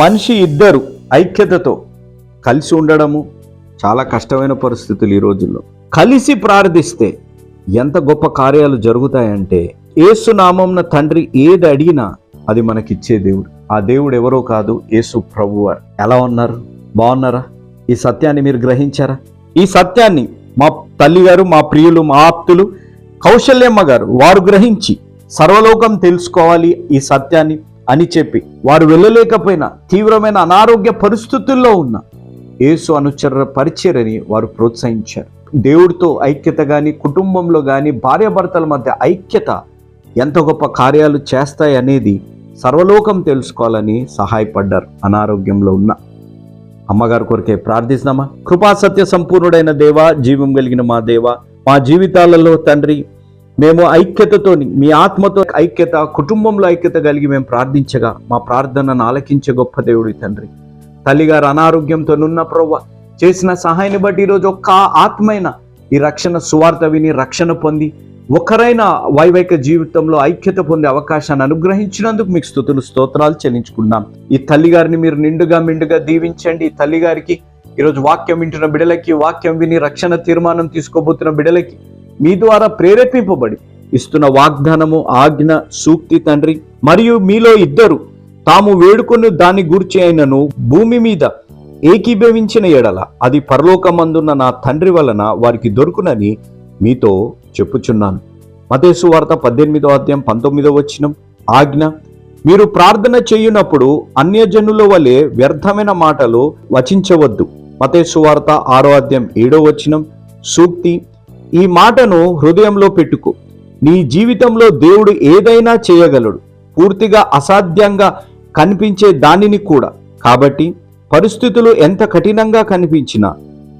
మనిషి ఇద్దరు ఐక్యతతో కలిసి ఉండడము చాలా కష్టమైన పరిస్థితులు ఈ రోజుల్లో. కలిసి ప్రార్థిస్తే ఎంత గొప్ప కార్యాలు జరుగుతాయంటే ఏసు నామంన తండ్రి ఏది అడిగినా అది మనకిచ్చే దేవుడు. ఆ దేవుడు ఎవరో కాదు యేసు ప్రభువారు ఎలా ఉన్నారు? బాగున్నారా? ఈ సత్యాన్ని మీరు గ్రహించారా? ఈ సత్యాన్ని మా తల్లిగారు మా ప్రియులు మా ఆప్తులు కౌశల్యమ్మ గారు వారు గ్రహించి సర్వలోకం తెలుసుకోవాలి ఈ సత్యాన్ని. అని చెప్పి వారు వెళ్ళలేకపోయినా తీవ్రమైన అనారోగ్య పరిస్థితుల్లో ఉన్న యేసు అనుచరుల పరిచయని వారు ప్రోత్సహించారు. దేవుడితో ఐక్యత కానీ కుటుంబంలో కానీ భార్యాభర్తల మధ్య ఐక్యత ఎంత గొప్ప కార్యాలు చేస్తాయి అనేది సర్వలోకం తెలుసుకోవాలని సహాయపడ్డారు అనారోగ్యంలో ఉన్న. అమ్మగారి కొరకే ప్రార్థిస్తామా కృపా సత్య సంపూర్ణుడైన దేవ జీవం కలిగిన మా దేవ మా జీవితాలలో తండ్రి మేము ఐక్యతతోని మీ ఆత్మతో ఐక్యత కుటుంబంలో ఐక్యత కలిగి మేము ప్రార్థించగా మా ప్రార్థనను ఆలకించే గొప్ప దేవుడి తండ్రి. తల్లిగారు అనారోగ్యంతో నున్న ప్రవ్వ చేసిన సహాయాన్ని బట్టి ఈరోజు ఒక్క ఆత్మైన ఈ రక్షణ సువార్త విని రక్షణ పొంది ఒకరైన వైవైక జీవితంలో ఐక్యత పొందే అవకాశాన్ని అనుగ్రహించినందుకు మీకు స్థుతులు స్తోత్రాలు చెల్లించుకున్నాం ఈ తల్లిగారిని మీరు నిండుగా మిండుగా దీవించండి. ఈ తల్లిగారికి ఈరోజు వాక్యం వింటున్న బిడలకి వాక్యం విని రక్షణ తీర్మానం తీసుకోబోతున్న బిడలకి మీ ద్వారా ప్రేరేపింపబడి ఇస్తున్న వాగ్దానము ఆజ్ఞ సూక్తి తండ్రి మరియు మీలో ఇద్దరు తాము వేడుకొని దాని గూర్చి అయినను భూమి మీద ఏకీభవించిన ఎడల అది పరలోకమందున్న నా తండ్రి వలన వారికి దొరుకునని మీతో చెప్పుచున్నాను. మతేసు వార్త పద్దెనిమిదో అధ్యాయం పంతొమ్మిదో వచ్చినం ఆజ్ఞ మీరు ప్రార్థన చేయునప్పుడు అన్యజనుల వలె వ్యర్థమైన మాటలు వచించవద్దు. మతేసు వార్త ఆరో అధ్యాయం ఏడో వచ్చినం సూక్తి ఈ మాటను హృదయంలో పెట్టుకో. నీ జీవితంలో దేవుడు ఏదైనా చేయగలడు. పూర్తిగా అసాధ్యంగా కనిపించే దానిని కూడా. కాబట్టి పరిస్థితులు ఎంత కఠినంగా కనిపించినా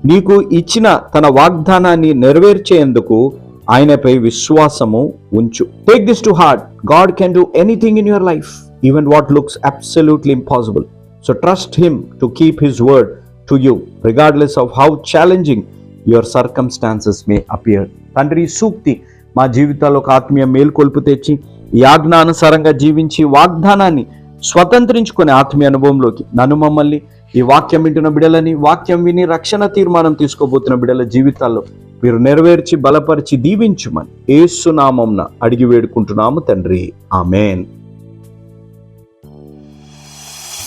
నీకు ఇచ్చిన తన వాగ్దానాన్ని నెరవేర్చేందుకు ఆయనపై విశ్వాసము ఉంచు. Take this to heart God can do anything in your life even what looks absolutely impossible so trust him to keep his word to you regardless of how challenging your circumstances may appear తండ్రి సూక్తి మా జీవితాల్లో ఒక ఆత్మీయ మేల్కొల్పు తెచ్చి ఈ ఆజ్ఞానుసారంగా జీవించి వాగ్దానాన్ని స్వతంత్రించుకునే ఆత్మీయ అనుభవంలోకి నన్ను మమ్మల్ని ఈ వాక్యం వింటున్న బిడలని వాక్యం విని రక్షణ తీర్మానం తీసుకోబోతున్న బిడల జీవితాల్లో మీరు నెరవేర్చి బలపరిచి దీవించుమని ఏసునామంన అడిగి వేడుకుంటున్నాము తండ్రి. ఆమెన్.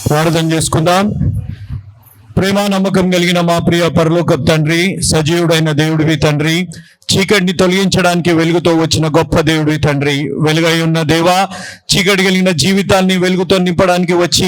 ప్రార్థన చేసుకుందాం. ప్రేమ నమ్మకం కలిగిన మా ప్రియ పరలోక తండ్రి సజీవుడైన దేవుడివి తండ్రి చీకటిని తొలగించడానికి వెలుగుతో వచ్చిన గొప్ప దేవుడి తండ్రి వెలుగై ఉన్న దేవా చీకటి కలిగిన జీవితాన్ని వెలుగుతో నింపడానికి వచ్చి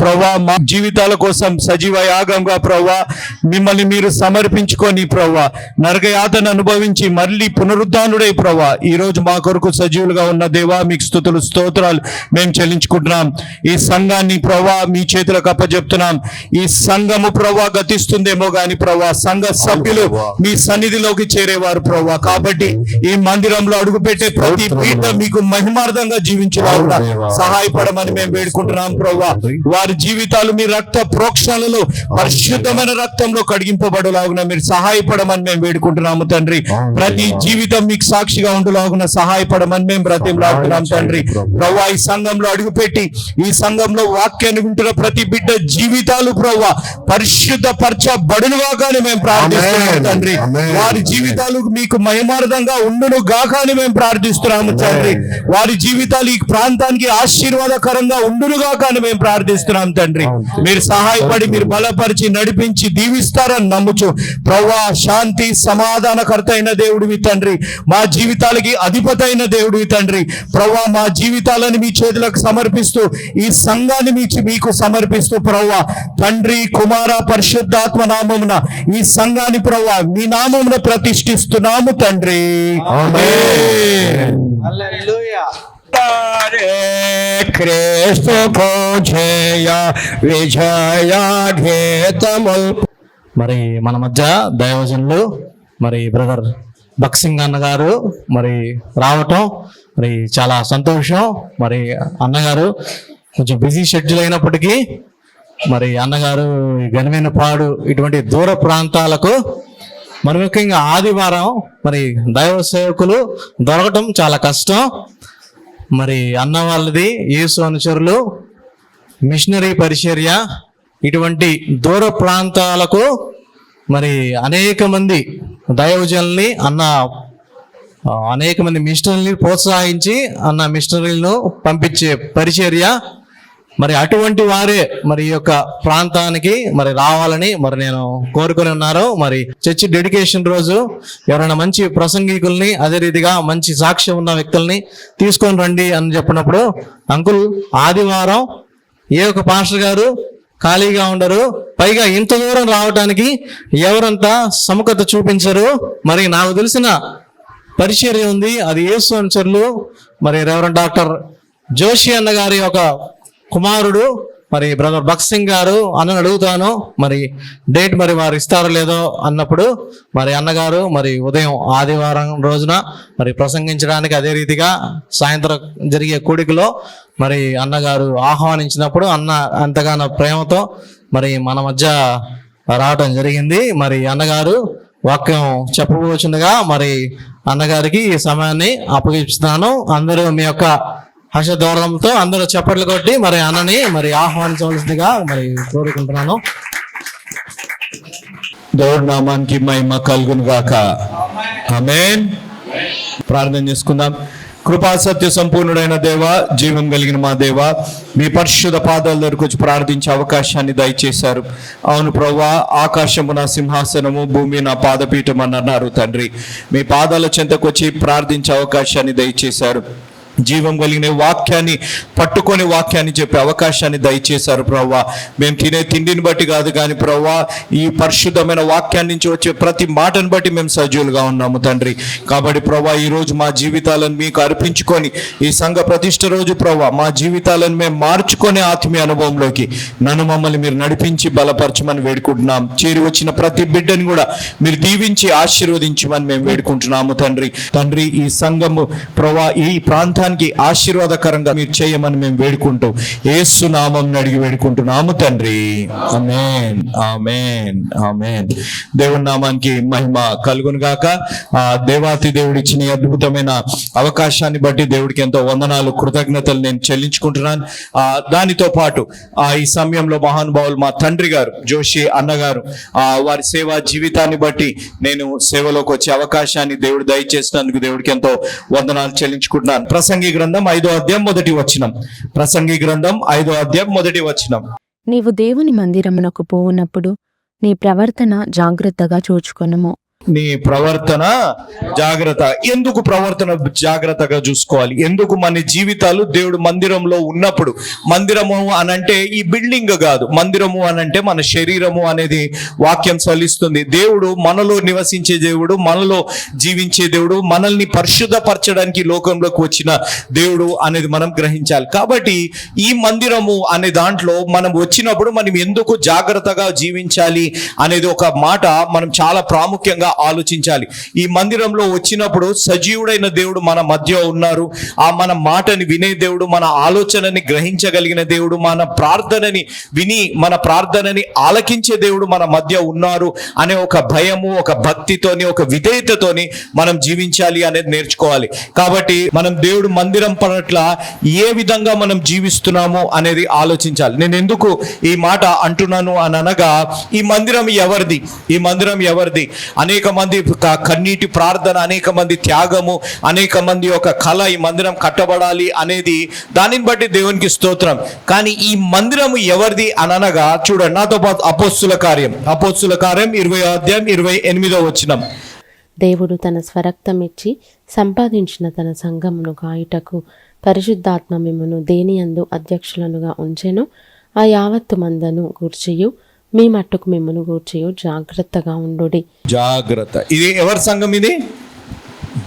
ప్రవ్వా మా జీవితాల కోసం సజీవ యాగంగా ప్రవ్వా మిమ్మల్ని మీరు సమర్పించుకొని ప్రవ్వా నరకయాతను అనుభవించి మళ్ళీ పునరుద్ధానుడై ప్రవ్వా ఈ రోజు మా కొరకు సజీవులుగా ఉన్న దేవా మీకు స్థుతులు స్తోత్రాలు మేము చెల్లించుకుంటున్నాం. ఈ సంఘాన్ని ప్రవ్వా మీ చేతులకు అప్పచెప్తున్నాం ఈ సంఘం సంఘము ప్రవ్వా గతిస్తుందేమో గాని ప్రవ్వా సంఘ సభ్యులు మీ సన్నిధిలోకి చేరేవారు ప్రవ్వా కాబట్టి ఈ మందిరంలో అడుగు పెట్టే ప్రతి పీఠ మీకు మహిమార్థంగా జీవించలాగా సహాయపడమని మేము వేడుకుంటున్నాం ప్రవ్వా వారి జీవితాలు మీ రక్త ప్రోక్షణలలో పరిశుద్ధమైన రక్తంలో కడిగింపబడలాగున మీరు సహాయపడమని మేము వేడుకుంటున్నాము తండ్రి. ప్రతి జీవితం మీకు సాక్షిగా ఉండలాగున సహాయపడమని మేము బ్రతిమలాడుతున్నాం తండ్రి. ప్రవ్వా ఈ సంఘంలో అడుగుపెట్టి ఈ సంఘంలో వాక్యాన్ని వింటున్న ప్రతి బిడ్డ జీవితాలు ప్రవ్వా పరిశుద్ధ పరచబడునుగా కానీ మేము ప్రార్థిస్తున్నాం తండ్రి. వారి జీవితాలు మీకు మహిమార్థంగా ఉండును గాక అని మేము ప్రార్థిస్తున్నాము తండ్రి. వారి జీవితాలు ఈ ప్రాంతానికి ఆశీర్వాదకరంగా ఉండును గాక అని మేము ప్రార్థిస్తున్నాం తండ్రి. మీరు సహాయపడి మీరు బలపరిచి నడిపించి దీవిస్తారని నమ్ముచు. ప్రవ్వా శాంతి సమాధానకర్త అయిన దేవుడివి తండ్రి. మా జీవితాలకి అధిపతి అయిన దేవుడివి తండ్రి. ప్రవ్వా మా జీవితాలను మీ చేతులకు సమర్పిస్తూ ఈ సంఘాన్ని మీ మీకు సమర్పిస్తూ ప్రవ్వా. తండ్రి కుమార పరిశుద్ధాత్మ నామమున ఈ సంఘాన్ని ప్రవ్వా మీ నామమున ప్రతిష్ఠిస్తున్నాము తండ్రి. ఆమేన్. క్రీస్తు పూజయ విజయాఘేతము మరి మన మధ్య దైవజనులు మరి బ్రదర్ బక్సింగ్ అన్న గారు మరి రావటం మరి చాలా సంతోషం. మరి అన్నగారు కొంచెం బిజీ షెడ్యూల్ అయినప్పటికీ మరి అన్నగారు ఘనమైన పాడు ఇటువంటి దూర ప్రాంతాలకు మరి ముఖ్యంగా ఆదివారం మరి దైవ సేవకులు దొరకటం చాలా కష్టం. మరి అన్న వాళ్ళది యేసు అనుచరులు మిషనరీ పరిచర్య ఇటువంటి దూర ప్రాంతాలకు మరి అనేక మంది దైవజనుల్ని అన్న అనేక మంది మిషనరీని ప్రోత్సహించి అన్న మిషనరీలను పంపించే పరిచర్య మరి అటువంటి వారే మరి ఈ యొక్క ప్రాంతానికి మరి రావాలని మరి నేను కోరుకొని ఉన్నారు మరి చర్చి డెడికేషన్ రోజు ఎవరైనా మంచి ప్రసంగికుల్ని అదే రీతిగా మంచి సాక్ష్యం ఉన్న వ్యక్తుల్ని తీసుకొని రండి అని చెప్పినప్పుడు అంకుల్ ఆదివారం ఏ ఒక పాస్టర్ గారు ఖాళీగా ఉండరు. పైగా ఇంత దూరం రావడానికి ఎవరంతా సముఖత చూపించరు. మరి నాకు తెలిసిన పరిచర్య ఉంది. అది ఏసు అనుచరులు. మరి రెవరెంట్ డాక్టర్ జోషి అన్న గారి ఒక కుమారుడు మరి బ్రదర్ భక్త్ సింగ్ గారు అన్నను అడుగుతాను మరి డేట్ మరి వారు ఇస్తారో లేదో అన్నప్పుడు మరి అన్నగారు మరి ఉదయం ఆదివారం రోజున మరి ప్రసంగించడానికి అదే రీతిగా సాయంత్రం జరిగే కూడికలో మరి అన్నగారు ఆహ్వానించినప్పుడు అన్న అంతగానో ప్రేమతో మరి మన మధ్య రావటం జరిగింది. మరి అన్నగారు వాక్యం చెప్పబోచుండగా మరి అన్నగారికి ఈ సమయాన్ని అప్పగిస్తున్నాను అందరూ మీ యొక్క హర్షధోరణంతో అందరూ చప్పట్లు కొట్టి మరి అన్నని మరి ఆహ్వానించవలసిందిగా మరి కోరుకుంటున్నాను. దేవుడి నామానికి మహిమ కలుగును గాక ఆమెన్. ప్రార్థన చేసుకుందాం. కృపా సత్య సంపూర్ణుడైన దేవ జీవం కలిగిన మా దేవ మీ పరిశుద్ధ పాదాల దగ్గరకు వచ్చి ప్రార్థించే అవకాశాన్ని దయచేశారు. అవును ప్రవ్వా ఆకాశము నా సింహాసనము భూమి నా పాదపీఠం అని అన్నారు తండ్రి. మీ పాదాల చెంతకు వచ్చి ప్రార్థించే అవకాశాన్ని దయచేశారు. జీవం కలిగిన వాక్యాన్ని పట్టుకొని వాక్యాన్ని చెప్పే అవకాశాన్ని దయచేశారు ప్రవ్వా. మేము తినే తిండిని బట్టి కాదు కానీ ప్రవ్వా ఈ పరిశుద్ధమైన వాక్యాన్ని నుంచి వచ్చే ప్రతి మాటను బట్టి మేము సజీవులుగా ఉన్నాము తండ్రి. కాబట్టి ప్రవ్వా ఈ రోజు మా జీవితాలను మీకు అర్పించుకొని ఈ సంఘ ప్రతిష్ట రోజు ప్రవ్వా మా జీవితాలను మేము మార్చుకొని ఆత్మీయ అనుభవంలోకి నన్ను మమ్మల్ని మీరు నడిపించి బలపరచమని వేడుకుంటున్నాం. చేరి వచ్చిన ప్రతి బిడ్డని కూడా మీరు దీవించి ఆశీర్వదించమని మేము వేడుకుంటున్నాము తండ్రి. తండ్రి ఈ సంఘము ప్రవా ఈ ప్రాంతం జీవితానికి ఆశీర్వాదకరంగా మీరు చేయమని మేము వేడుకుంటూ. ఏసు నామం అడిగి వేడుకుంటున్నాము తండ్రి. ఆమెన్. ఆమేన్. ఆమెన్. దేవుని నామానికి మహిమ కలుగును గాక. ఆ దేవాతి దేవుడు ఇచ్చిన అద్భుతమైన అవకాశాన్ని బట్టి దేవుడికి ఎంతో వందనాలు కృతజ్ఞతలు నేను చెల్లించుకుంటున్నాను. ఆ దానితో పాటు ఆ ఈ సమయంలో మహానుభావులు మా తండ్రి గారు జోషి అన్నగారు ఆ వారి సేవా జీవితాన్ని బట్టి నేను సేవలోకి వచ్చే అవకాశాన్ని దేవుడు దయచేసినందుకు దేవుడికి ఎంతో వందనాలు చెల్లించుకుంటున్నాను. ప్రసంగ గ్రంథం ఐదో అధ్యాయం మొదటి వచనం. ప్రసంగి గ్రంథం ఐదో అధ్యాయం మొదటి వచనం. నీవు దేవుని మందిరమునకు పోవునప్పుడు నీ ప్రవర్తన జాగ్రత్తగా చూచుకొనుము. నీ ప్రవర్తన జాగ్రత్త. ఎందుకు ప్రవర్తన జాగ్రత్తగా చూసుకోవాలి? ఎందుకు మన జీవితాలు దేవుడు మందిరంలో ఉన్నప్పుడు? మందిరము అనంటే ఈ బిల్డింగ్ కాదు. మందిరము అనంటే మన శరీరము అనేది వాక్యం సలిస్తుంది. దేవుడు మనలో నివసించే దేవుడు మనలో జీవించే దేవుడు మనల్ని పరిశుద్ధపరచడానికి లోకంలోకి వచ్చిన దేవుడు అనేది మనం గ్రహించాలి. కాబట్టి ఈ మందిరము అనే దాంట్లో మనం వచ్చినప్పుడు మనం ఎందుకు జాగ్రత్తగా జీవించాలి అనేది ఒక మాట మనం చాలా ప్రాముఖ్యంగా ఆలోచించాలి. ఈ మందిరంలో వచ్చినప్పుడు సజీవుడైన దేవుడు మన మధ్య ఉన్నారు. ఆ మన మాటని వినే దేవుడు మన ఆలోచనని గ్రహించగలిగిన దేవుడు మన ప్రార్థనని విని మన ప్రార్థనని ఆలకించే దేవుడు మన మధ్య ఉన్నారు అనే ఒక భయము ఒక భక్తితోని ఒక విధేయతతోని మనం జీవించాలి అనేది నేర్చుకోవాలి. కాబట్టి మనం దేవుడు మందిరం పట్ల ఏ విధంగా మనం జీవిస్తున్నాము అనేది ఆలోచించాలి. నేను ఎందుకు ఈ మాట అంటున్నాను అని అనగా ఈ మందిరం ఎవరిది? ఈ మందిరం ఎవరిది? అనేక మంది కన్నీటి ప్రార్థన అనేక మంది త్యాగము అనేక మంది ఒక కళ ఈ మందిరం కట్టబడాలి అనేది దానిని బట్టి దేవునికి స్తోత్రం. కానీ ఈ మందిరం ఎవరిది అనగా చూడండి నాతో పాటు అపోస్తుల కార్యం. అపోస్తుల కార్యం ఇరవై అధ్యాయం ఇరవై ఎనిమిదో వచ్చినం దేవుడు తన స్వరక్తం ఇచ్చి సంపాదించిన తన సంఘమును కాయుటకు పరిశుద్ధాత్మ మిమ్మను దేనియందు అధ్యక్షులనుగా ఉంచెను? ఆ యావత్తు మందను గూర్చియు. మీ మట్టుకు మిమ్మల్ని గూర్చియు జాగ్రత్తగా ఉండు జాగ్రత్త. ఇది ఎవరి సంఘం ఇది?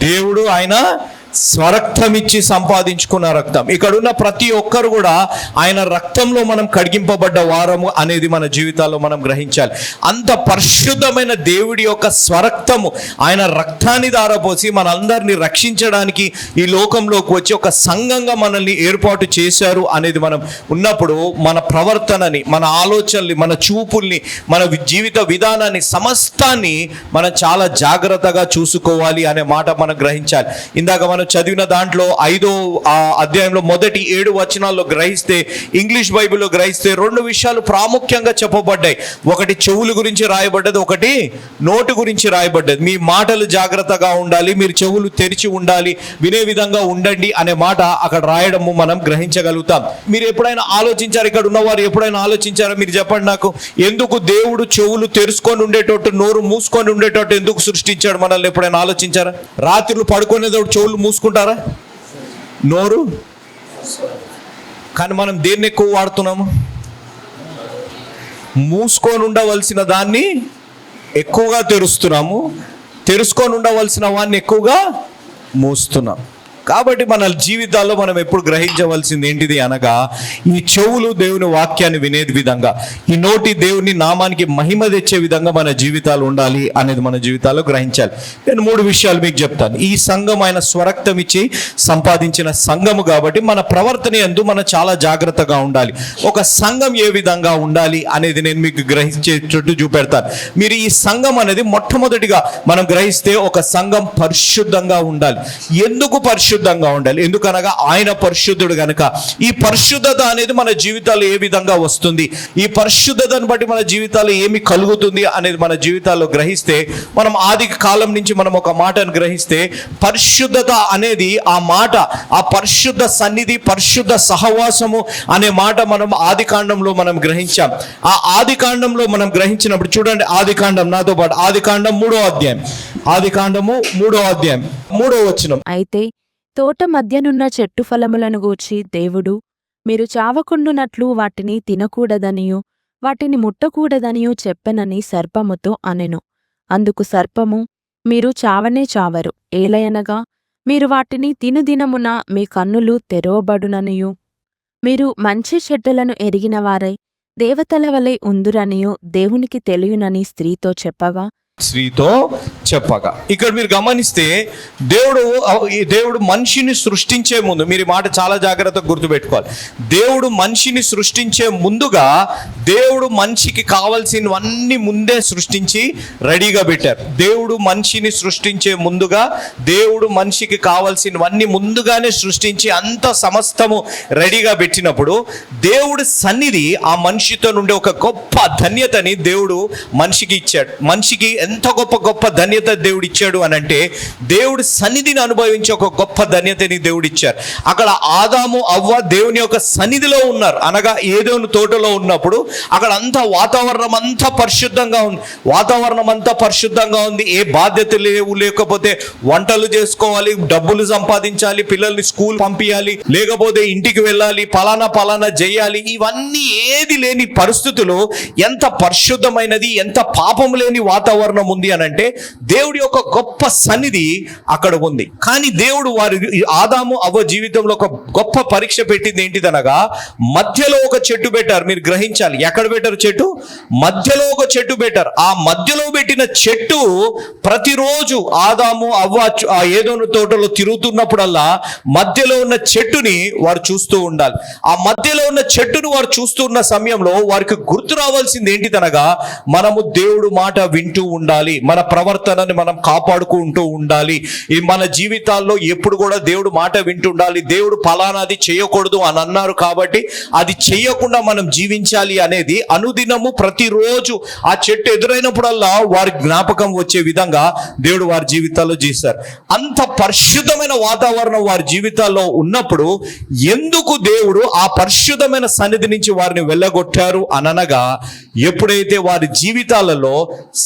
దేవుడు ఆయన స్వరక్తం ఇచ్చి సంపాదించుకున్న రక్తం. ఇక్కడున్న ప్రతి ఒక్కరు కూడా ఆయన రక్తంలో మనం కడిగింపబడ్డ వారము అనేది మన జీవితాల్లో మనం గ్రహించాలి. అంత పరిశుద్ధమైన దేవుడి యొక్క స్వరక్తము ఆయన రక్తాన్ని దారపోసి మనందరినీ రక్షించడానికి ఈ లోకంలోకి వచ్చి ఒక సంఘంగా మనల్ని ఏర్పాటు చేశారు అనేది మనం ఉన్నప్పుడు మన ప్రవర్తనని మన ఆలోచనల్ని మన చూపుల్ని మన జీవిత విధానాన్ని సమస్తాన్ని మనం చాలా జాగ్రత్తగా చూసుకోవాలి అనే మాట మనం గ్రహించాలి. ఇందాక మనం చదివిన దాంట్లో ఐదో అధ్యాయంలో మొదటి ఏడు వచనాల్లో గ్రహిస్తే ఇంగ్లీష్ బైబిల్లో గ్రహిస్తే రెండు విషయాలు ప్రాముఖ్యంగా చెప్పబడ్డాయి. ఒకటి చెవుల గురించి రాయబడ్డది ఒకటి నోటు గురించి రాయబడ్డది. మీ మాటలు జాగ్రత్తగా ఉండాలి మీరు చెవులు తెరిచి ఉండాలి వినే విధంగా ఉండండి అనే మాట అక్కడ రాయడము మనం గ్రహించగలుగుతాం. మీరు ఎప్పుడైనా ఆలోచించారు ఇక్కడ ఉన్నవారు ఎప్పుడైనా ఆలోచించారా? మీరు చెప్పండి నాకు ఎందుకు దేవుడు చెవులు తెరుచుకొని ఉండేటట్టు నోరు మూసుకొని ఉండేటట్టు ఎందుకు సృష్టించాడు? మనల్ని ఎప్పుడైనా ఆలోచించారా? రాత్రులు పడుకునేటప్పుడు చెవులు చూసుకుంటారా? నోరు? కానీ మనం దేన్ని ఎక్కువ వాడుతున్నాము? మూసుకొని ఉండవలసిన దాన్ని ఎక్కువగా తెరుస్తున్నాము. తెరుచుకొని ఉండవలసిన వాడిని ఎక్కువగా మూస్తున్నాం. కాబట్టి మన జీవితాల్లో మనం ఎప్పుడు గ్రహించవలసింది ఏంటిది అనగా ఈ చెవులు దేవుని వాక్యాన్ని వినేది విధంగా ఈ నోటి దేవుని నామానికి మహిమ తెచ్చే విధంగా మన జీవితాలు ఉండాలి అనేది మన జీవితాల్లో గ్రహించాలి. నేను మూడు విషయాలు మీకు చెప్తాను. ఈ సంఘం ఆయన స్వరక్తం ఇచ్చి సంపాదించిన సంఘము కాబట్టి మన ప్రవర్తన ఎందు మనం చాలా జాగ్రత్తగా ఉండాలి. ఒక సంఘం ఏ విధంగా ఉండాలి అనేది నేను మీకు గ్రహించేటట్టు చూపెడతాను. మీరు ఈ సంఘం అనేది మొట్టమొదటిగా మనం గ్రహిస్తే ఒక సంఘం పరిశుద్ధంగా ఉండాలి. ఎందుకు పరిశుద్ధంగా ఉండాలి. ఎందుకనగా ఆయన పరిశుద్ధుడు కనుక ఈ పరిశుద్ధత అనేది మన జీవితాల్లో ఏ విధంగా వస్తుంది? ఈ పరిశుద్ధతను బట్టి మన జీవితాల్లో ఏమి కలుగుతుంది అనేది మన జీవితాల్లో గ్రహిస్తే మనం ఆది కాలం నుంచి మనం ఒక మాటను గ్రహిస్తే పరిశుద్ధత అనేది ఆ మాట ఆ పరిశుద్ధ సన్నిధి పరిశుద్ధ సహవాసము అనే మాట మనం ఆది కాండంలో మనం గ్రహించాం. ఆ ఆది కాండంలో మనం గ్రహించినప్పుడు చూడండి ఆది కాండం నాతో పాటు ఆది కాండం మూడో అధ్యాయం. ఆది కాండము మూడో అధ్యాయం. మూడో వచనం. అయితే తోట మధ్యనున్న చెట్టు ఫలములను గూర్చి దేవుడు మీరు చావకుండునట్లు వాటిని తినకూడదనియూ వాటిని ముట్టకూడదనియూ చెప్పెనని సర్పముతో అనెను. అందుకు సర్పము మీరు చావనే చావరు. ఏలయనగా మీరు వాటిని తినుదినమున మీ కన్నులు తెరవబడుననియూ. మీరు మంచి చెడ్డలను ఎరిగినవారై దేవతల వలె ఉందురనియూ దేవునికి తెలియనని స్త్రీతో చెప్పగా స్త్రీతో చెప్పగా. ఇక్కడ మీరు గమనిస్తే దేవుడు దేవుడు మనిషిని సృష్టించే ముందు మీరు ఈ మాట చాలా జాగ్రత్తగా గుర్తుపెట్టుకోవాలి. దేవుడు మనిషిని సృష్టించే ముందుగా దేవుడు మనిషికి కావాల్సినవన్నీ ముందే సృష్టించి రెడీగా పెట్టారు. దేవుడు మనిషిని సృష్టించే ముందుగా దేవుడు మనిషికి కావాల్సినవన్నీ ముందుగానే సృష్టించి అంత సమస్తము రెడీగా పెట్టినప్పుడు దేవుడు సన్నిధి ఆ మనిషితో నుండి ఒక గొప్ప ధన్యతని దేవుడు మనిషికి ఇచ్చాడు. మనిషికి ఎంత గొప్ప గొప్ప ధన్యత దేవుడు ఇచ్చాడు అని అంటే దేవుడు సన్నిధిని అనుభవించి ఒక గొప్ప ధన్యతని దేవుడు ఇచ్చారు అక్కడ ఆదాము అవ్వ దేవుని యొక్క సన్నిధిలో ఉన్నారు. అనగా ఏదోని తోటలో ఉన్నప్పుడు అక్కడ అంతా వాతావరణం అంతా పరిశుద్ధంగా ఉంది. వాతావరణం అంతా పరిశుద్ధంగా ఉంది. ఏ బాధ్యత లేవు లేకపోతే వంటలు చేసుకోవాలి డబ్బులు సంపాదించాలి పిల్లల్ని స్కూల్ పంపించాలి లేకపోతే ఇంటికి వెళ్ళాలి పలానా పలానా చేయాలి. ఇవన్నీ ఏది లేని పరిస్థితులు ఎంత పరిశుద్ధమైనది ఎంత పాపం లేని వాతావరణం ఉంది అని అంటే దేవుడి యొక్క గొప్ప సన్నిధి అక్కడ ఉంది. కానీ దేవుడు వారి ఆదాము అవ్వ జీవితంలో ఒక గొప్ప పరీక్ష పెట్టింది ఏంటిదనగా మధ్యలో ఒక చెట్టు పెట్టారు. మీరు గ్రహించాలి. ఎక్కడ పెట్టారు చెట్టు? మధ్యలో ఒక చెట్టు పెట్టారు. ఆ మధ్యలో పెట్టిన చెట్టు ప్రతిరోజు ఆదాము అవ్వ ఆ ఏదోను తోటలో తిరుగుతున్నప్పుడల్లా మధ్యలో ఉన్న చెట్టుని వారు చూస్తూ ఉండాలి. ఆ మధ్యలో ఉన్న చెట్టును వారు చూస్తున్న సమయంలో వారికి గుర్తు రావాల్సింది ఏంటిదనగా మనము దేవుడు మాట వింటూ ఉండాలి. మన ప్రవర్తన ప్రవర్తనని మనం కాపాడుకుంటూ ఉండాలి. ఈ మన జీవితాల్లో ఎప్పుడు కూడా దేవుడు మాట వింటుండాలి. దేవుడు ఫలానాది చేయకూడదు అని అన్నారు కాబట్టి అది చేయకుండా మనం జీవించాలి అనేది అనుదినము ప్రతిరోజు ఆ చెట్టు ఎదురైనప్పుడల్లా వారి జ్ఞాపకం వచ్చే విధంగా దేవుడు వారి జీవితాల్లో చేశారు. అంత పరిశుద్ధమైన వాతావరణం వారి జీవితాల్లో ఉన్నప్పుడు ఎందుకు దేవుడు ఆ పరిశుద్ధమైన సన్నిధి నుంచి వారిని వెళ్ళగొట్టారు అననగా ఎప్పుడైతే వారి జీవితాలలో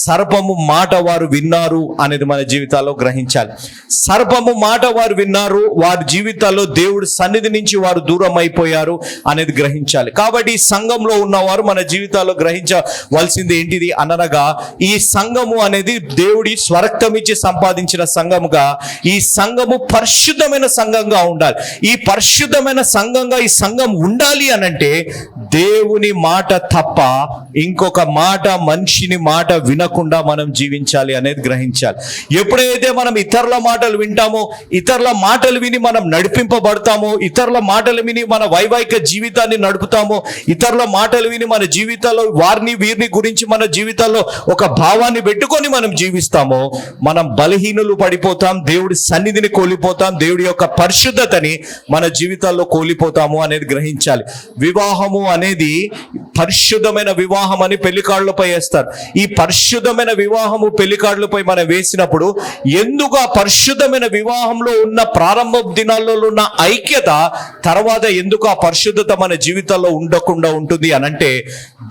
సర్పము మాట వారు విన్నారు అనేది మన జీవితాల్లో గ్రహించాలి. సర్పము మాట వారు విన్నారు వారి జీవితాల్లో దేవుడి సన్నిధి నుంచి వారు దూరం అయిపోయారు అనేది గ్రహించాలి. కాబట్టి ఈ సంఘంలో ఉన్నవారు మన జీవితాల్లో గ్రహించవలసింది ఏంటిది అనగా ఈ సంఘము అనేది దేవుడి స్వరక్తం ఇచ్చి సంపాదించిన సంఘముగా ఈ సంఘము పరిశుద్ధమైన సంఘంగా ఉండాలి. ఈ పరిశుద్ధమైన సంఘంగా ఈ సంఘం ఉండాలి అనంటే దేవుని మాట తప్ప ఇంకొక మాట మనిషిని మాట వినకుండా మనం జీవించాలి అనేది గ్రహించాలి. ఎప్పుడైతే మనం ఇతరుల మాటలు వింటామో ఇతరుల మాటలు విని మనం నడిపింపబడతామో ఇతరుల మాటలు విని మన వైవాహిక జీవితాన్ని నడుపుతామో ఇతరుల మాటలు విని మన జీవితాల్లో వారిని వీరిని గురించి మన జీవితాల్లో ఒక భావాన్ని పెట్టుకొని మనం జీవిస్తామో మనం బలహీనులు పడిపోతాం దేవుడి సన్నిధిని కోల్పోతాం దేవుడి యొక్క పరిశుద్ధతని మన జీవితాల్లో కోల్పోతాము అనేది గ్రహించాలి. వివాహము అనేది పరిశుద్ధమైన వివాహం అని పెళ్ళికాళ్ళపై వేస్తారు. ఈ పరిశుద్ధమైన వివాహము పెళ్ళికాళ్ళపై మనం వేసినప్పుడు ఎందుకు ఆ పరిశుద్ధమైన వివాహంలో ఉన్న ప్రారంభ దినాల్లో ఉన్న ఐక్యత తర్వాత ఎందుకు ఆ పరిశుద్ధత మన జీవితంలో ఉండకుండా ఉంటుంది అనంటే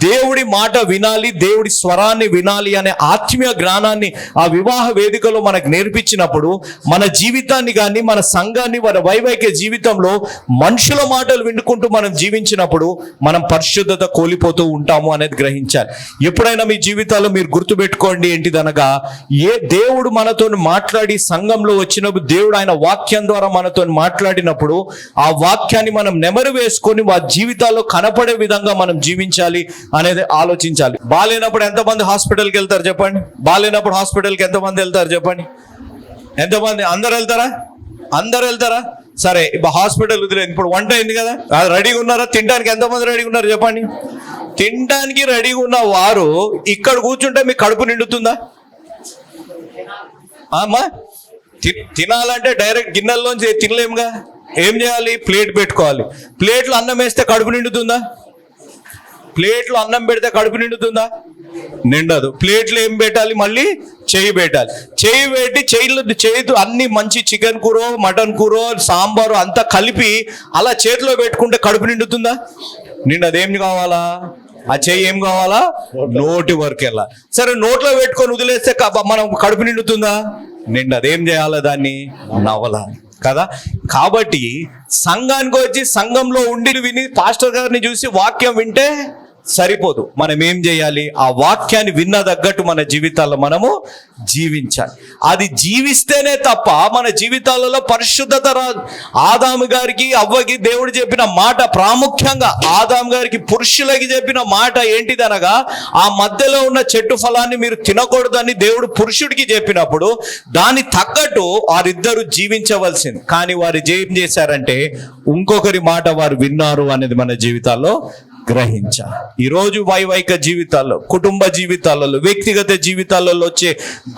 దేవుడి మాట వినాలి దేవుడి స్వరాన్ని వినాలి అనే ఆత్మీయ జ్ఞానాన్ని ఆ వివాహ వేదికలో మనకు నేర్పించినప్పుడు మన జీవితాన్ని కానీ మన సంఘాన్ని మన వైవాహిక జీవితంలో మనుషుల మాటలు వినుకుంటూ మనం జీవించినప్పుడు మనం పరిశుద్ధత కోల్పోతూ ఉంటాము అనేది గ్రహించాలి. ఎప్పుడైనా మీ జీవితాల్లో మీరు గుర్తుపెట్టుకోండి ఏంటిదనగా ఏ దేవుడు మనతో మాట్లాడి సంఘంలో వచ్చినప్పుడు దేవుడు ఆయన వాక్యం ద్వారా మనతో మాట్లాడినప్పుడు ఆ వాక్యాన్ని మనం నెమరు వేసుకొని మా జీవితాల్లో కనపడే విధంగా మనం జీవించాలి అనేది ఆలోచించాలి. బాగాలేనప్పుడు ఎంతమంది హాస్పిటల్కి వెళ్తారు చెప్పండి? బాగాలేనప్పుడు హాస్పిటల్కి ఎంతమంది వెళ్తారు చెప్పండి? ఎంతమంది? అందరు వెళ్తారా? అందరు వెళ్తారా? సరే ఇప్పుడు హాస్పిటల్ వదిలేదు ఇప్పుడు వంట అయింది కదా? అది రెడీగా ఉన్నారా? తినడానికి ఎంతమంది రెడీగా ఉన్నారు చెప్పండి? తినడానికి రెడీగా ఉన్న వారు ఇక్కడ కూర్చుంటే మీకు కడుపు నిండుతుందా? అమ్మా తి- తినాలంటే డైరెక్ట్ గిన్నెల్లోంచి తినలేముగా. ఏం చేయాలి? ప్లేట్ పెట్టుకోవాలి. ప్లేట్లో అన్నం వేస్తే కడుపు నిండుతుందా? ప్లేట్లో అన్నం పెడితే కడుపు నిండుతుందా? నిండదు. ప్లేట్లో ఏం పెట్టాలి? మళ్ళీ చేయి పెట్టాలి. చేయి పెట్టి చేయిలో చేతు అన్ని మంచి చికెన్ కూర మటన్ కూర సాంబారు అంతా కలిపి అలా చేతిలో పెట్టుకుంటే కడుపు నిండుతుందా? నిండదు. ఏం కావాలా? ఆ చెయ్యి ఏం కావాలా? నోటి వరకు వెళ్ళా సరే నోట్లో పెట్టుకొని వదిలేస్తే మనం కడుపు నిండుతుందా? నిండదు ఏం చేయాలా దాన్ని? నవల. కదా? కాబట్టి సంఘానికి వచ్చి సంఘంలో ఉండి విని పాస్టర్ గారిని చూసి వాక్యం వింటే సరిపోదు. మనం ఏం చేయాలి? ఆ వాక్యాన్ని విన్న తగ్గట్టు మన జీవితాల్లో మనము జీవించాలి. అది జీవిస్తేనే తప్ప మన జీవితాలలో పరిశుద్ధత రాదు ఆదాము గారికి అవ్వకి దేవుడు చెప్పిన మాట ప్రాముఖ్యంగా ఆదాము గారికి పురుషులకి చెప్పిన మాట ఏంటిదనగా ఆ మధ్యలో ఉన్న చెట్టు ఫలాన్ని మీరు తినకూడదని దేవుడు పురుషుడికి చెప్పినప్పుడు దాని తగ్గట్టు వారిద్దరూ జీవించవలసింది. కానీ వారు ఏం చేశారంటే ఇంకొకరి మాట వారు విన్నారు అనేది మన జీవితాల్లో గ్రహించాలి ఈరోజు వైవాహిక జీవితాల్లో కుటుంబ జీవితాలలో వ్యక్తిగత జీవితాలలో వచ్చే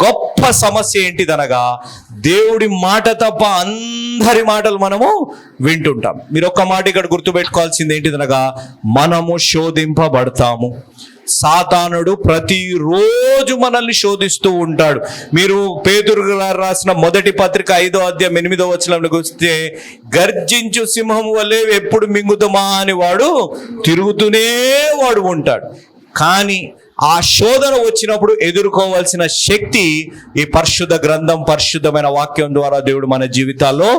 గొప్ప సమస్య ఏంటిదనగా దేవుడి మాట తప్ప అందరి మాటలు మనము వింటుంటాం. మీరు ఒక్క మాట ఇక్కడ గుర్తుపెట్టుకోవాల్సింది ఏంటిదనగా మనము శోధింపబడతాము. సాతానుడు ప్రతిరోజు మనల్ని శోధిస్తూ ఉంటాడు. మీరు పేతురు రాసిన మొదటి పత్రిక ఐదో అధ్యాయం ఎనిమిదో వచనంలోకి వస్తే గర్జించు సింహం వల్లే ఎప్పుడు మింగుతామా అని వాడు తిరుగుతూనే వాడు ఉంటాడు. కానీ ఆ శోధన వచ్చినప్పుడు ఎదుర్కోవాల్సిన శక్తి ఈ పరిశుద్ధ గ్రంథం పరిశుద్ధమైన వాక్యం ద్వారా దేవుడు మన జీవితాల్లో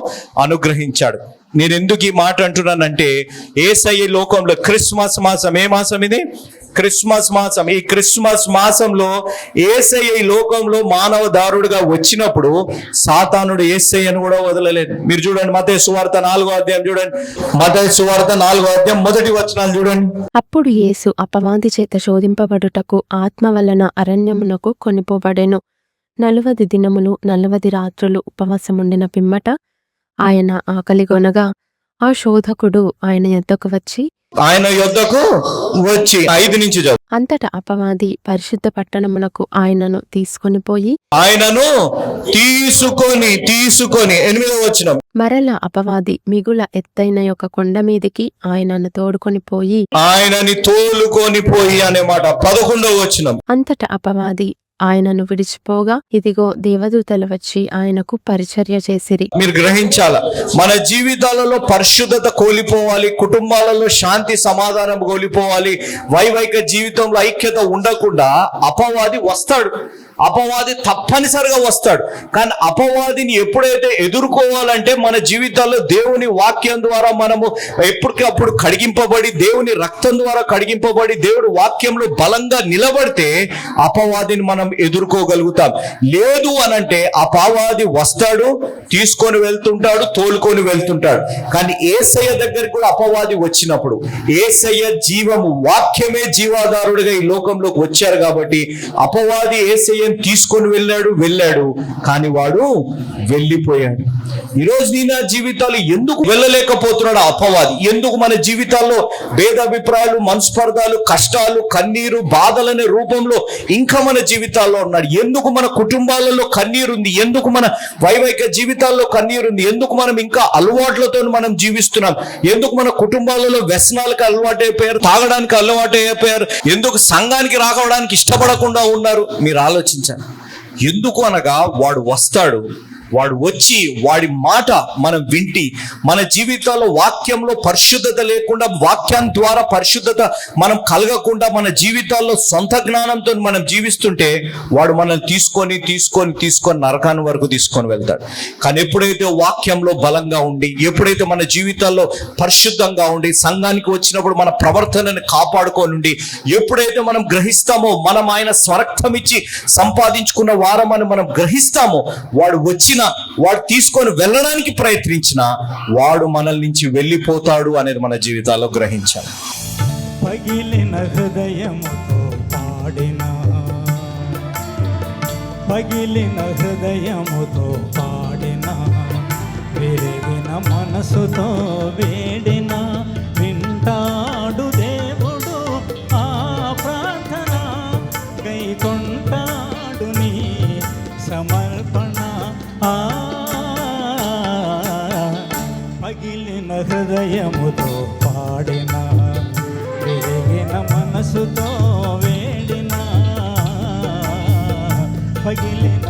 అనుగ్రహించాడు. నేను ఎందుకు ఈ మాట అంటున్నానంటే ఏసఐ లోకంలో క్రిస్మస్ మాసం ఏ మాసం ఇది? క్రిస్మస్ మాసం. ఈ క్రిస్మస్ మాసంలో ఏసఐ లోకంలో మానవ దారుడుగా వచ్చినప్పుడు సాతానుడు ఏసయ్యను కూడా వదలలేదు. మీరు చూడండి మత సువార్త నాలుగో అధ్యాయం చూడండి. మత సువార్త నాలుగో అధ్యాయం మొదటి వచనాలు చూడండి. అప్పుడు యేసు అపవాది చేత శోధింపబడుటకు ఆత్మ వలన అరణ్యమునకు కొనిపోబడెను నలువది దినములు నలువది రాత్రులు ఉపవాసముండిన పిమ్మట ఆయన ఆకలిగొనగా ఆ శోధకుడు ఆయన యొద్దకు వచ్చి ఆయన యొద్దకు వచ్చి ఐదు నుంచి అంతటా అపవాది పరిశుద్ధ పట్టణమునకు ఆయనను తీసుకొని పోయి ఆయనను తీసుకొని తీసుకొని ఎనిమిదో వచ్చిన మరల అపవాది మిగుల ఎత్తైన యొక్క కొండ మీదికి ఆయనను తోడుకొని పోయి ఆయనని తోలుకొని పోయి అనే మాట పదకొండవ వచ్చిన అంతటా అపవాది ఆయనను విడిచిపోగా ఇదిగో దేవదూతలు వచ్చి ఆయనకు పరిచర్య చేసిరి. మీరు గ్రహించాల? మన జీవితాలలో పరిశుద్ధత కోల్పోవాలి కుటుంబాలలో శాంతి సమాధానం కోల్పోవాలి వైవాహిక జీవితంలో ఐక్యత ఉండకుండా అపవాది వస్తాడు. అపవాది తప్పనిసరిగా వస్తాడు. కానీ అపవాదిని ఎప్పుడైతే ఎదుర్కోవాలంటే మన జీవితాల్లో దేవుని వాక్యం ద్వారా మనము ఎప్పటికప్పుడు కడిగింపబడి దేవుని రక్తం ద్వారా కడిగింపబడి దేవుడు వాక్యంలో బలంగా నిలబడితే అపవాదిని మనం ఎదుర్కోగలుగుతాం. లేదు అనంటే అపవాది వస్తాడు తీసుకొని వెళ్తుంటాడు తోలుకొని వెళ్తుంటాడు. కానీ ఏసయ్య దగ్గరికి కూడా అపవాది వచ్చినప్పుడు ఏసయ్య జీవము వాక్యమే జీవాధారుడిగా ఈ లోకంలోకి వచ్చారు కాబట్టి అపవాది ఏసయ్యని తీసుకొని వెళ్ళాడు వెళ్ళాడు. కానీ వాడు వెళ్ళిపోయాడు. ఈరోజు నీ నా జీవితాలు ఎందుకు వెళ్ళలేకపోతున్నాడు అపవాది? ఎందుకు మన జీవితాల్లో భేదాభిప్రాయాలు మనస్పర్ధాలు కష్టాలు కన్నీరు బాధలనే రూపంలో ఇంకా మన జీవితాల్లో ఉన్నాడు? ఎందుకు మన కుటుంబాలలో కన్నీరుంది? ఎందుకు మన వైవాహిక జీవితాల్లో కన్నీరు ఉంది ఎందుకు మనం ఇంకా అలవాట్లతో మనం జీవిస్తున్నాం? ఎందుకు మన కుటుంబాలలో వ్యసనాలకు అలవాటు అయిపోయారు తాగడానికి అలవాటు అయిపోయారు ఎందుకు సంఘానికి రాకవడానికి ఇష్టపడకుండా ఉన్నారు? మీరు ఆలోచించండి. ఎందుకు అనగా వాడు వస్తాడు వాడు వచ్చి వాడి మాట మనం వింటి మన జీవితాల్లో వాక్యంలో పరిశుద్ధత లేకుండా వాక్యం ద్వారా పరిశుద్ధత మనం కలగకుండా మన జీవితాల్లో సొంత జ్ఞానంతో మనం జీవిస్తుంటే వాడు మనల్ని తీసుకొని తీసుకొని తీసుకొని నరకాన్ని వరకు తీసుకొని వెళ్తాడు. కానీ ఎప్పుడైతే వాక్యంలో బలంగా ఉండి ఎప్పుడైతే మన జీవితాల్లో పరిశుద్ధంగా ఉండి సంఘానికి వచ్చినప్పుడు మన ప్రవర్తనని కాపాడుకొని ఉండి ఎప్పుడైతే మనం గ్రహిస్తామో మనం ఆయన స్వరక్తం ఇచ్చి సంపాదించుకున్న వారమని మనం గ్రహిస్తామో వాడు వచ్చిన వాడు తీసుకొని వెళ్ళడానికి ప్రయత్నించిన వాడు మనల్ నుంచి వెళ్ళిపోతాడు అనేది మన జీవితాల్లో గ్రహించాలి. పగిలిన హృదయముతో పాడిన పగిలిన హృదయముతో పాడిన వేడిన మనసుతో వేడిన వింటాడు హృదయముతో పాడిన విరిగిన మనసుతో వేడిన పగిలిన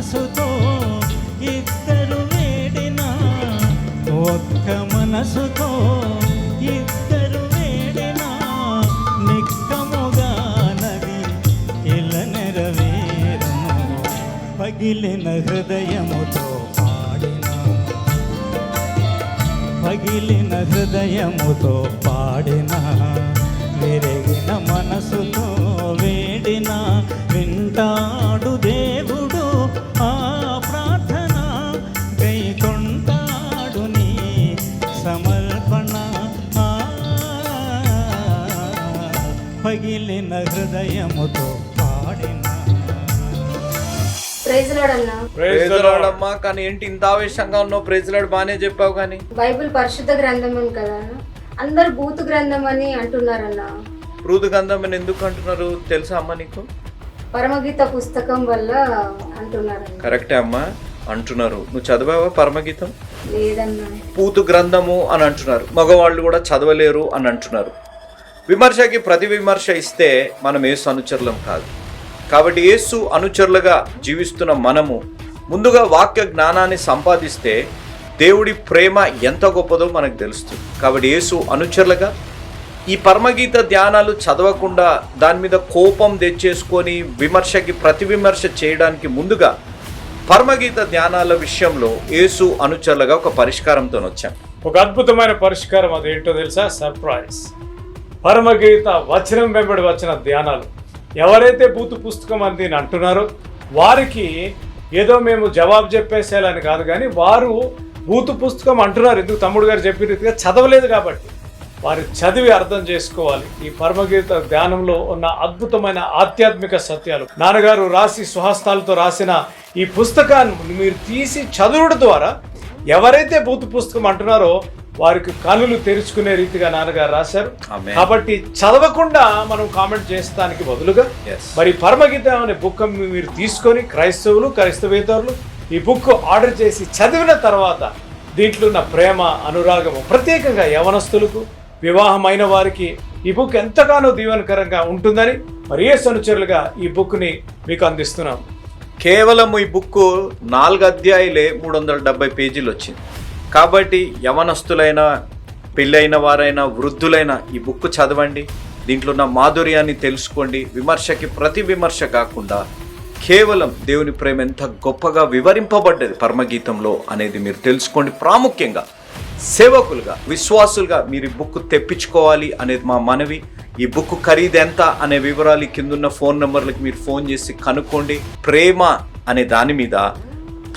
మనసుతో ఇద్దరు వేడినా ఒక్క మనసుతో ఇద్దరు వేడినా నిక్కముగా నది ఇలా నెరవేరును పగిలిన హృదయముతో పాడిన. పగిలిన హృదయముతో పాడిన విరిగిన మనసుతో వేడిన వింటాడు దేవు పగిలిన హృదయముతో పాడిన. ప్రైజ్ అన్న. ప్రేజలాడమ్మా కానీ ఏంటి ఇంత ఆవేశంగా ఉన్నావు? ప్రేజలాడు బాగానే చెప్పావు కానీ. బైబిల్ పరిశుద్ధ గ్రంథం అని కదా? అన్న అందరు బూతు గ్రంథం అని అంటున్నారన్న. ఋతు గంధం అని ఎందుకు అంటున్నారు? తెలుసా అమ్మా నీకు? పరమగీత పుస్తకం వల్ల అంటున్నారన్న. కరెక్టే అమ్మా అంటున్నారు. నువ్వు చదివావా పరమగీతం? లేదన్న. పూతు గ్రంథము అని అంటున్నారు. మగవాళ్ళు కూడా చదవలేరు అని అంటున్నారు. విమర్శకి ప్రతి విమర్శ ఇస్తే మనం యేసు అనుచరులం కాదు. కాబట్టి యేసు అనుచరులుగా జీవిస్తున్న మనము ముందుగా వాక్య జ్ఞానాన్ని సంపాదిస్తే దేవుడి ప్రేమ ఎంత గొప్పదో మనకు తెలుస్తుంది. కాబట్టి యేసు అనుచరులుగా ఈ పరమగీత ధ్యానాలు చదవకుండా దాని మీద కోపం తెచ్చేసుకొని విమర్శకి ప్రతి విమర్శ చేయడానికి ముందుగా పరమగీత ధ్యానాల విషయంలో యేసు అనుచరులుగా ఒక పరిష్కారంతో వచ్చాం ఒక అద్భుతమైన పరిష్కారం అదేంటో తెలుసా? సర్ప్రైజ్. పరమగీత వచనం వెంబడి వచ్చిన ధ్యానాలు. ఎవరైతే బూతు పుస్తకం అని అంటున్నారో వారికి ఏదో మేము జవాబు చెప్పేసేయాలని కాదు కానీ వారు బూతు పుస్తకం అంటున్నారు. ఎందుకు తమ్ముడు గారు చెప్పిన రీతిగా చదవలేదు కాబట్టి. వారు చదివి అర్థం చేసుకోవాలి. ఈ పరమగీత ధ్యానంలో ఉన్న అద్భుతమైన ఆధ్యాత్మిక సత్యాలు. నాన్నగారు రాసి సుహస్తాలతో రాసిన ఈ పుస్తకాన్ని మీరు తీసి చదువుడు ద్వారా ఎవరైతే బూతు పుస్తకం అంటున్నారో వారికి కనులు తెరుచుకునే రీతిగా నాన్నగారు రాశారు. కాబట్టి చదవకుండా మనం కామెంట్ చేస్తానికి బదులుగా. మరి పరమగీతం అనే బుక్ మీరు తీసుకొని క్రైస్తవులు క్రైస్తవేతరులు ఈ బుక్ ఆర్డర్ చేసి చదివిన తర్వాత దీంట్లో ఉన్న ప్రేమ అనురాగము ప్రత్యేకంగా యవనస్తులకు వివాహమైన వారికి ఈ బుక్ ఎంతగానో దీవెనకరంగా ఉంటుందని మరి ఏ అనుచరులుగా ఈ బుక్ని మీకు అందిస్తున్నాం కేవలం ఈ బుక్ నాలుగు అధ్యాయులే మూడు వందల డెబ్బై పేజీలు వచ్చింది కాబట్టి యవనస్తులైన పెళ్ళైన వారైనా వృద్ధులైన ఈ బుక్ చదవండి. దీంట్లో ఉన్న మాధుర్యాన్ని తెలుసుకోండి. విమర్శకి ప్రతి విమర్శ కాకుండా కేవలం దేవుని ప్రేమ ఎంత గొప్పగా వివరింపబడ్డది పరమగీతంలో అనేది మీరు తెలుసుకోండి. ప్రాముఖ్యంగా సేవకులుగా విశ్వాసులుగా మీరు ఈ బుక్ తెప్పించుకోవాలి అనేది మా మనవి. ఈ బుక్ ఖరీదు ఎంత అనే వివరాలు కిందున్న ఫోన్ నెంబర్లకు మీరు ఫోన్ చేసి కనుక్కోండి. ప్రేమ అనే దాని మీద